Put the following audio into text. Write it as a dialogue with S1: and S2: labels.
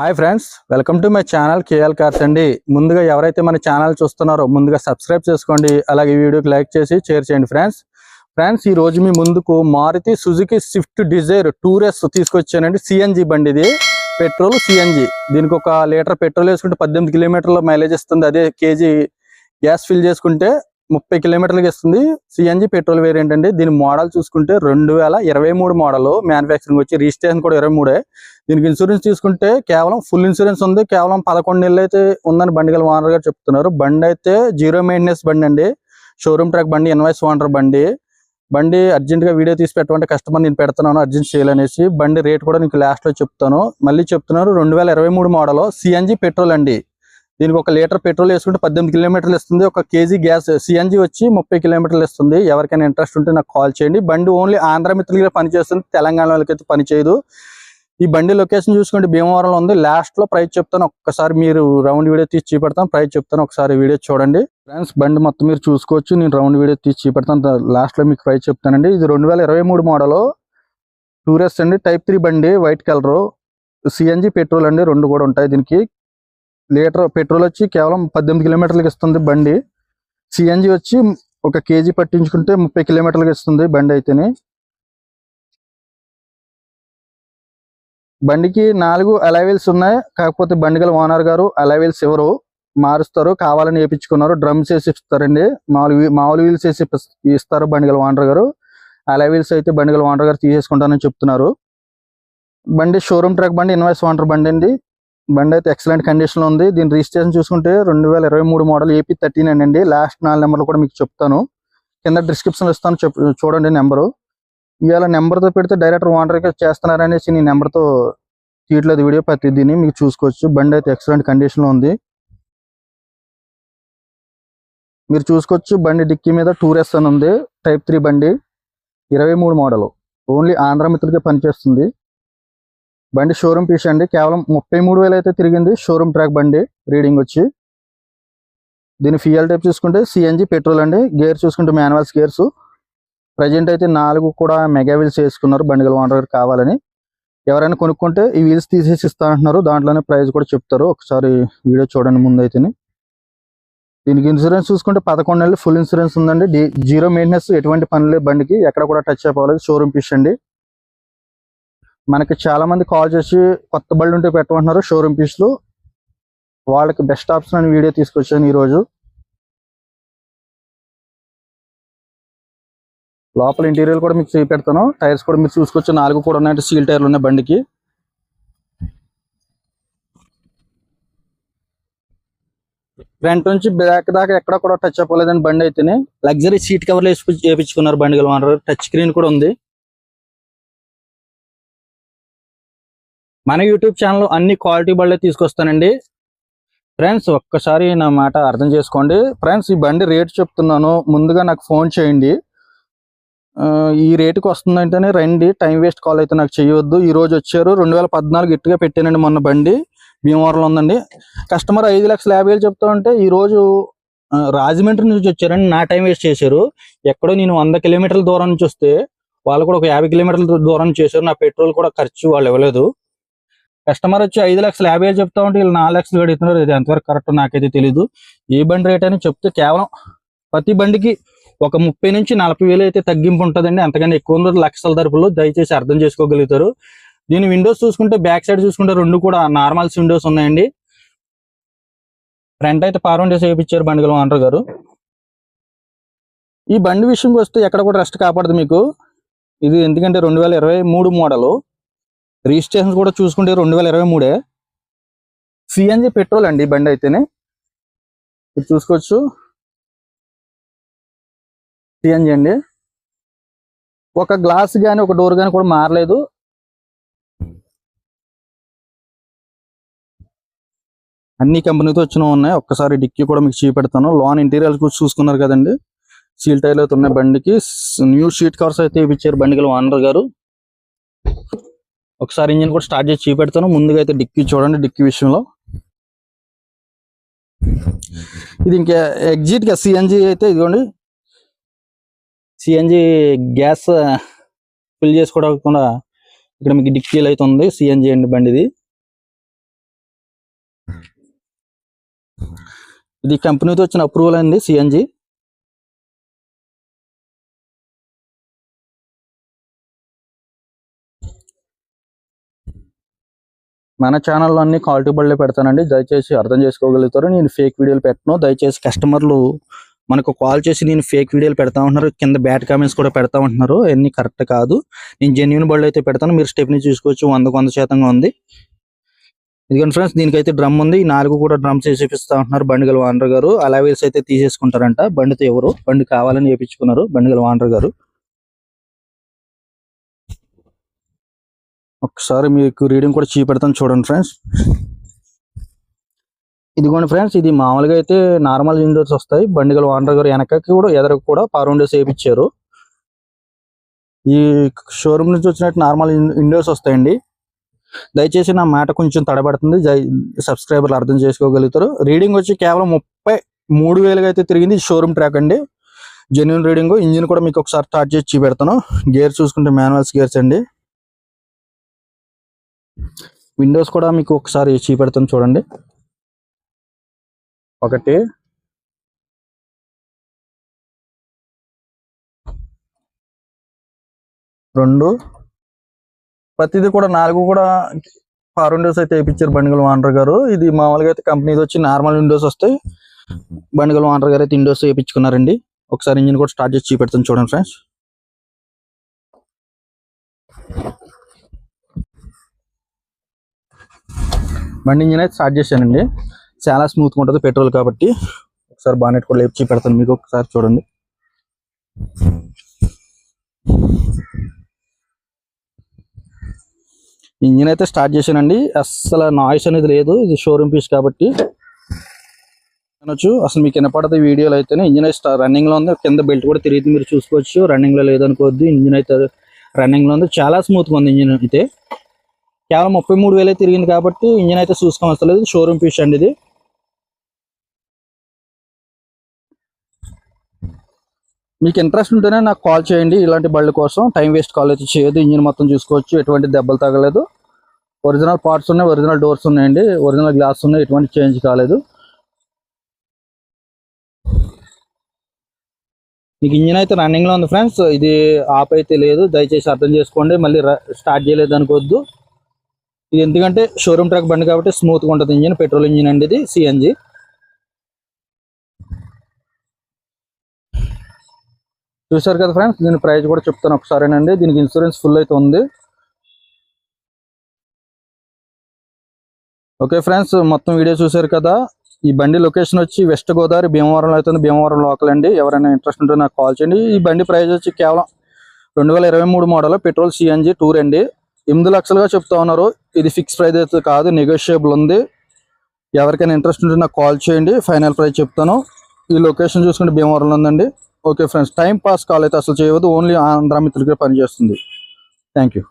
S1: Hi friends welcome to my channel KL cars అండి. ముందుగా ఎవరైతే మన ఛానల్ చూస్తున్నారో ముందుగా సబ్స్క్రైబ్ చేసుకోండి. అలాగే వీడియోకి లైక్ చేసి షేర్ చేయండి ఫ్రెండ్స్ ఫ్రెండ్స్ ఈ రోజు మీ ముందుకు Maruti Suzuki Swift Dzire tour S తీసుకొచ్చానండి. సిఎన్జి బండి ఇది. పెట్రోల్ సిఎన్జి దీనికి ఒక లీటర్ పెట్రోల్ వేసుకుంటే పద్దెనిమిది కిలోమీటర్ల మైలేజ్ ఇస్తుంది. అదే కేజీ గ్యాస్ ఫిల్ చేసుకుంటే ముప్పై కిలోమీటర్లకి ఇస్తుంది సిఎన్జి పెట్రోల్ వేరియంట్ అండి దీని మోడల్ చూసుకుంటే రెండు వేల ఇరవై మూడు మోడల్ మ్యానుఫ్యాక్చరింగ్ వచ్చి రిజిస్ట్రేషన్ కూడా ఇరవై మూడే. దీనికి ఇన్సూరెన్స్ తీసుకుంటే కేవలం ఫుల్ ఇన్సూరెన్స్ ఉంది. కేవలం పదకొండు నెలలు అయితే ఉందని బండి గల ఓనర్ గారు చెప్తున్నారు. బండి అయితే జీరో మెయింటెనెన్స్ బండి అండి. షోరూమ్ ట్రాక్ బండి ఇన్వాయిస్ ఓనర్ బండి. బండి అర్జెంట్గా వీడియో తీసి పెట్టమంటే కస్టమర్ నేను పెడుతున్నాను అర్జెంట్ చేయాలనేసి. బండి రేట్ కూడా నీకు లాస్ట్లో చెప్తాను. మళ్ళీ చెప్తున్నారు రెండు వేల ఇరవై మూడు మోడల్ సిఎన్జి పెట్రోల్ అండి. దీనికి ఒక లీటర్ పెట్రోల్ వేసుకుంటే పద్దెనిమిది కిలోమీటర్లు ఇస్తుంది ఒక కేజీ గ్యాస్ సిఎన్జి వచ్చి ముప్పై కిలోమీటర్లు ఇస్తుంది ఎవరికైనా ఇంట్రెస్ట్ ఉంటే నాకు కాల్ చేయండి. బండి ఓన్లీ ఆంధ్ర మిత్రులుగా పనిచేస్తుంది తెలంగాణ వాళ్ళకైతే పనిచేయదు. ఈ బండి లొకేషన్ చూసుకుంటే భీమవరంలో ఉంది. లాస్ట్లో ప్రైస్ చెప్తాను. ఒక్కసారి మీరు రౌండ్ వీడియో తీసి చూపెడతాను. ప్రైస్ చెప్తాను. ఒకసారి వీడియో చూడండి. ఫ్రెండ్స్ బండి మొత్తం మీరు చూసుకోవచ్చు. నేను రౌండ్ వీడియో తీసి చూపెడతాను. లాస్ట్లో మీకు ప్రైస్ చెప్తానండి. ఇది రెండు వేల ఇరవై మూడు మోడల్. టూరిస్ట్ అండి. టైప్ త్రీ బండి వైట్ కలర్ సిఎన్జి పెట్రోల్ అండి. రెండు కూడా ఉంటాయి దీనికి. లీటర్ పెట్రోల్ వచ్చి కేవలం పద్దెనిమిది కిలోమీటర్లకు ఇస్తుంది బండి. సిఎన్జి వచ్చి ఒక కేజీ పట్టించుకుంటే ముప్పై కిలోమీటర్లకు ఇస్తుంది బండి అయితేనే. బండికి నాలుగు అలైవిల్స్ ఉన్నాయి. కాకపోతే బండి గల ఓనర్ గారు అలైవిల్స్ ఎవరు మారుస్తారు. కావాలని వేయించుకున్నారు డ్రమ్స్ వేసి ఇస్తారండి. మామూలు మామూలు వీల్స్ వేసి ఇస్తారు బండి గల ఓనర్ గారు. అలైవిల్స్ అయితే బండి గల ఓనర్ గారు తీసేసుకుంటానని చెప్తున్నారు. బండి షోరూమ్ ట్రక్ బండి ఇన్వాయిస్ ఓనర్ బండి అండి. బండి అయితే ఎక్సలెంట్ కండిషన్లో ఉంది. దీని రిజిస్ట్రేషన్ చూసుకుంటే రెండు వేల ఇరవై మూడు మోడల్ ఏపీ థర్టీన్ అండి. లాస్ట్ నాలుగు నెంబర్లు కూడా మీకు చెప్తాను. కింద డిస్క్రిప్షన్ ఇస్తాను. చెప్ చూడండి నెంబరు. ఇవాళ నెంబర్తో పెడితే డైరెక్ట్ ఓనర్గా చేస్తున్నారనేసి నీ నెంబర్తో తీయట్లేదు వీడియో ప్రతిదీని. మీకు చూసుకోవచ్చు. బండి అయితే ఎక్సలెంట్ కండిషన్లో ఉంది. మీరు చూసుకోవచ్చు. బండి డిక్కీ మీద టూరెస్ అని ఉంది. టైప్ త్రీ బండి. ఇరవై మూడు మోడల్ ఓన్లీ ఆంధ్ర మిత్రులకే పనిచేస్తుంది. బండి షోరూమ్ పీస్ అండి. కేవలం ముప్పై మూడు వేలు అయితే తిరిగింది. షోరూమ్ ట్రాక్ బండి రీడింగ్ వచ్చి. దీని ఫియల్ టైప్ చూసుకుంటే సిఎన్జి పెట్రోల్ అండి. గేర్ చూసుకుంటే మాన్యువల్స్ గేర్స్. ప్రజెంట్ అయితే నాలుగు కూడా మెగా వీల్స్ వేసుకున్నారు బండి గల ఓనర్ గారు కావాలని. ఎవరైనా కొనుక్కుంటే ఈ వీల్స్ తీసేసి ఇస్తా అంటున్నారు దాంట్లోనే ప్రైస్ కూడా చెప్తారు. ఒకసారి వీడియో చూడండి ముందు అయితే దీనికి ఇన్సూరెన్స్ చూసుకుంటే పదకొండు నెలలు ఫుల్ ఇన్సూరెన్స్ ఉందండి. జీరో మెయింటెనెన్స్ ఎటువంటి పని లేదు బండికి. ఎక్కడ కూడా టచ్ అయిపోవాలి షోరూమ్ పీస్ అండి. మనకి చాలా మంది కాల్ చేసి కొత్త బళ్ళు ఉంటే పెట్టమంటున్నారు షోరూమ్ పీస్లో. వాళ్ళకి బెస్ట్ ఆప్షన్ అని వీడియో తీసుకొచ్చాను ఈ రోజు లోపల ఇంటీరియర్ కూడా మీకు చూపెడతాను. టైర్స్ కూడా మీరు చూసుకోవచ్చు. నాలుగు కూడా ఉన్నాయంటే సీల్ టైర్లు ఉన్నాయి బండికి. ఫ్రంట్ నుంచి బ్యాక్ దాకా ఎక్కడ కూడా టచ్ అవ్వలేదండి బండి అయితేనే. లగ్జరీ సీట్ కవర్లు వేసి వేపించుకున్నారు బండి గల టచ్ స్క్రీన్ కూడా ఉంది. మన యూట్యూబ్ ఛానల్ అన్ని క్వాలిటీ బళ్ళే తీసుకొస్తానండి. ఫ్రెండ్స్ ఒక్కసారి నా మాట అర్థం చేసుకోండి. ఫ్రెండ్స్ ఈ బండి రేట్ చెప్తున్నాను. ముందుగా నాకు ఫోన్ చేయండి. ఈ రేటుకి వస్తుందంటేనే రండి. టైం వేస్ట్ కాల్ అయితే నాకు చేయవద్దు ఈ రోజు వచ్చారు. రెండు వేల పద్నాలుగు ఇట్టుగా పెట్టానండి మొన్న బండి. భీమవరంలో ఉందండి. కస్టమర్ ఐదు లక్షల యాభై వేలు చెప్తా ఉంటే ఈ రోజు రాజమండ్రి నుంచి వచ్చారండి. నా టైం వేస్ట్ చేశారు. ఎక్కడో నేను వంద కిలోమీటర్ల దూరం నుంచి వస్తే వాళ్ళు కూడా ఒక యాభై కిలోమీటర్ల దూరం చేశారు. నా పెట్రోల్ కూడా ఖర్చు వాళ్ళు ఇవ్వలేదు. కస్టమర్ వచ్చి ఐదు లక్షల యాభై చెప్తా ఉంటే వీళ్ళు నాలుగు లక్షలు అడుగుతున్నారు ఇది ఎంతవరకు కరెక్ట్ నాకైతే తెలీదు. ఏ బండి రేట్ అని చెప్తే కేవలం ప్రతి బండికి ఒక ముప్పై నుంచి నలభై వేలు అయితే తగ్గింపు ఉంటుందండి. అంతకన్నా ఎక్కువ ఉండదు లక్షల తరపులో దయచేసి అర్థం చేసుకోగలుగుతారు. దీని విండోస్ చూసుకుంటే బ్యాక్ సైడ్ చూసుకుంటే రెండు కూడా నార్మల్స్ విండోస్ ఉన్నాయండి. ఫ్రంట్ అయితే పార్వంటే చేయించారు వేయించారు బండిగల ఓనర్ గారు. ఈ బండి విషయంకి వస్తే ఎక్కడ కూడా రెస్ట్ కాపాడదు మీకు. ఇది ఎందుకంటే రెండు వేల ఇరవై మూడు మోడల్ రిజిస్ట్రేషన్ కూడా చూసుకుంటే రెండు వేల ఇరవై మూడే. సిఎన్జి పెట్రోల్ అండి బండి అయితేనే. ఇది చూసుకోవచ్చు. సిఎన్జి అండి. ఒక గ్లాస్ కానీ ఒక డోర్ కానీ కూడా మారలేదు. అన్ని కంపెనీతో వచ్చినవి ఉన్నాయి. ఒక్కసారి డిక్కీ కూడా మీకు చూపెడతాను. లోన్ ఇంటీరియర్ చూసుకున్నారు కదండి. సీల్ టైర్లు అయితే ఉన్నాయి బండికి. న్యూ షీట్ కవర్స్ అయితే ఇప్పించారు బండికి ఓనర్ గారు. ఒకసారి ఇంజిన్ కూడా స్టార్ట్ చేసి చూపెడతాను. ముందుగా అయితే డిక్కి చూడండి డిక్కి విషయంలో. ఇది ఇంకా ఎగ్జిట్గా సిఎన్జి అయితే ఇదిగోండి. సిఎన్జి గ్యాస్ ఫిల్ చేసుకోవడానికి ఇక్కడ మీకు డిక్కీలు అయితే ఉంది సిఎన్జి అండి బండి ఇది ఇది కంపెనీతో వచ్చిన అప్రూవల్ అయింది సిఎన్జి మన ఛానల్లో అన్ని క్వాలిటీ బళ్ళే పెడతానండి. దయచేసి అర్థం చేసుకోగలుగుతారు. నేను ఫేక్ వీడియోలు పెట్టను. దయచేసి కస్టమర్లు మనకు కాల్ చేసి నేను ఫేక్ వీడియోలు పెడతా ఉంటున్నారు. కింద బ్యాడ్ కామెంట్స్ కూడా పెడతా ఉంటున్నారు. అన్ని కరెక్ట్ కాదు. నేను జెన్యున్ బళ్ళు అయితే పెడతాను. మీరు స్టెప్ని చూసుకోవచ్చు. వందకు వంద శాతంగా ఉంది. ఇదిగోండి ఫ్రెండ్స్ దీనికైతే డ్రమ్ ఉంది. ఈ నాలుగు కూడా డ్రమ్స్ వేసి ఇప్పిస్తా ఉంటున్నారు బండిగల వానర్ గారు. అలా వీల్స్ అయితే తీసేసుకుంటారంట. బండితో ఎవరు? బండి కావాలని చేపించుకున్నారు బండిగల వానర్ గారు. ఒకసారి మీకు రీడింగ్ కూడా చూపెడతాను చూడండి ఫ్రెండ్స్ ఇదిగోండి ఫ్రెండ్స్ ఇది మామూలుగా అయితే నార్మల్ విండోస్ వస్తాయి. బండిగల వాండర్ గారు వెనకకి కూడా ఎదరకు కూడా పవర్ విండోస్ వేయించారు ఈ షోరూమ్ నుంచి వచ్చినట్టు నార్మల్ విండోస్ వస్తాయండి. దయచేసి నా మాట కొంచెం తడబడుతుంది. సబ్స్క్రైబర్లు అర్థం చేసుకోగలుగుతారు. రీడింగ్ వచ్చి కేవలం ముప్పై మూడు వేలుగా అయితే తిరిగింది షోరూమ్ ట్రాక్ అండి. జెన్యున్ రీడింగ్ ఇంజిన్ కూడా మీకు ఒకసారి స్టార్ట్ చేసి చూపెడతాను. గేర్ చూసుకుంటే మాన్యువల్స్ గేర్స్ అండి. విండోస్ కూడా మీకు ఒకసారి చూపెడతాను చూడండి. ఒకటి. రెండు. ప్రతిదీ కూడా నాలుగు కూడా పవర్ విండోస్ అయితే వేయించారు బండిగల వానర్ గారు. ఇది మామూలుగా అయితే కంపెనీది వచ్చి నార్మల్ విండోస్ వస్తాయి. బండిగల వానర్ గారు అయితే విండోస్ వేయించుకున్నారండి. ఒకసారి ఇంజిన్ కూడా స్టార్ట్ చేసి చూపెడతాను చూడండి ఫ్రెండ్స్. బండి ఇంజిన్ అయితే స్టార్ట్ చేశానండి. చాలా స్మూత్గా ఉంటుంది పెట్రోల్ కాబట్టి. ఒకసారి బానెట్ కూడా లేపి పెడతాను మీకు ఒకసారి చూడండి. ఇంజిన్ అయితే స్టార్ట్ చేశానండి. అస్సలు నాయిస్ అనేది లేదు. ఇది షోరూమ్ పీస్ కాబట్టి. అనొచ్చు. అసలు మీకు వినపడదు ఈ వీడియోలో అయితేనే. ఇంజిన్ అయితే రన్నింగ్లో ఉంది. కింద బెల్ట్ కూడా తిరిగి మీరు చూసుకోవచ్చు. రన్నింగ్లో లేదనుకోవద్దు. ఇంజిన్ అయితే రన్నింగ్లో ఉంది. చాలా స్మూత్గా ఉంది ఇంజిన్ అయితే. కేవలం ముప్పై మూడు వేలే తిరిగింది కాబట్టి ఇంజిన్ అయితే చూసుకోవస్తలేదు షోరూమ్ పీస్ అండి ఇది. మీకు ఇంట్రెస్ట్ ఉంటేనే నాకు కాల్ చేయండి ఇలాంటి బళ్ళు కోసం. టైం వేస్ట్ కాల్ అయితే చేయదు ఇంజిన్ మొత్తం చూసుకోవచ్చు. ఎటువంటి దెబ్బలు తగలేదు. ఒరిజినల్ పార్ట్స్ ఉన్నాయి ఒరిజినల్ డోర్స్ ఉన్నాయండి. ఒరిజినల్ గ్లాస్ ఉన్నాయి. ఎటువంటి చేంజ్ కాలేదు. మీకు ఇంజిన్ అయితే రన్నింగ్లో ఉంది ఫ్రెండ్స్. ఇది ఆప్ అయితే లేదు. దయచేసి అర్థం చేసుకోండి. మళ్ళీ స్టార్ట్ చేయలేదు అనుకోవద్దు. ఇది ఎందుకంటే షోరూమ్ ట్రక్ బండి కాబట్టి స్మూత్గా ఉంటుంది ఇంజిన్ పెట్రోల్ ఇంజిన్ అండి ఇది సిఎన్జి చూసారు కదా ఫ్రెండ్స్ దీని ప్రైస్ కూడా చెప్తాను ఒకసారేనండి. దీనికి ఇన్సూరెన్స్ ఫుల్ అయితే ఉంది. ఓకే ఫ్రెండ్స్ మొత్తం వీడియో చూసారు కదా. ఈ బండి లొకేషన్ వచ్చి వెస్ట్ గోదావరి భీమవరంలో అవుతుంది. భీమవరం లోకల్ అండి. ఎవరైనా ఇంట్రెస్ట్ ఉంటే నాకు కాల్ చేయండి. ఈ బండి ప్రైస్ వచ్చి కేవలం రెండు వేల ఇరవై మూడు మోడల్ పెట్రోల్ సిఎన్జి టూర్ అండి. ఎనిమిది లక్షలుగా చెప్తా ఉన్నారు. ఇది ఫిక్స్ ప్రైస్ అయితే కాదు నెగోషియబుల్ ఉంది. ఎవరికైనా ఇంట్రెస్ట్ ఉంటే నాకు కాల్ చేయండి ఫైనల్ ప్రైస్ చెప్తాను. ఈ లొకేషన్ చూసుకుంటే భీమవరంలో ఉందండి. Okay friends time pass call అయితే అసలు చేయవద్దు. ఓన్లీ ఆంధ్ర మిత్రులకే పనిచేస్తుంది. Thank you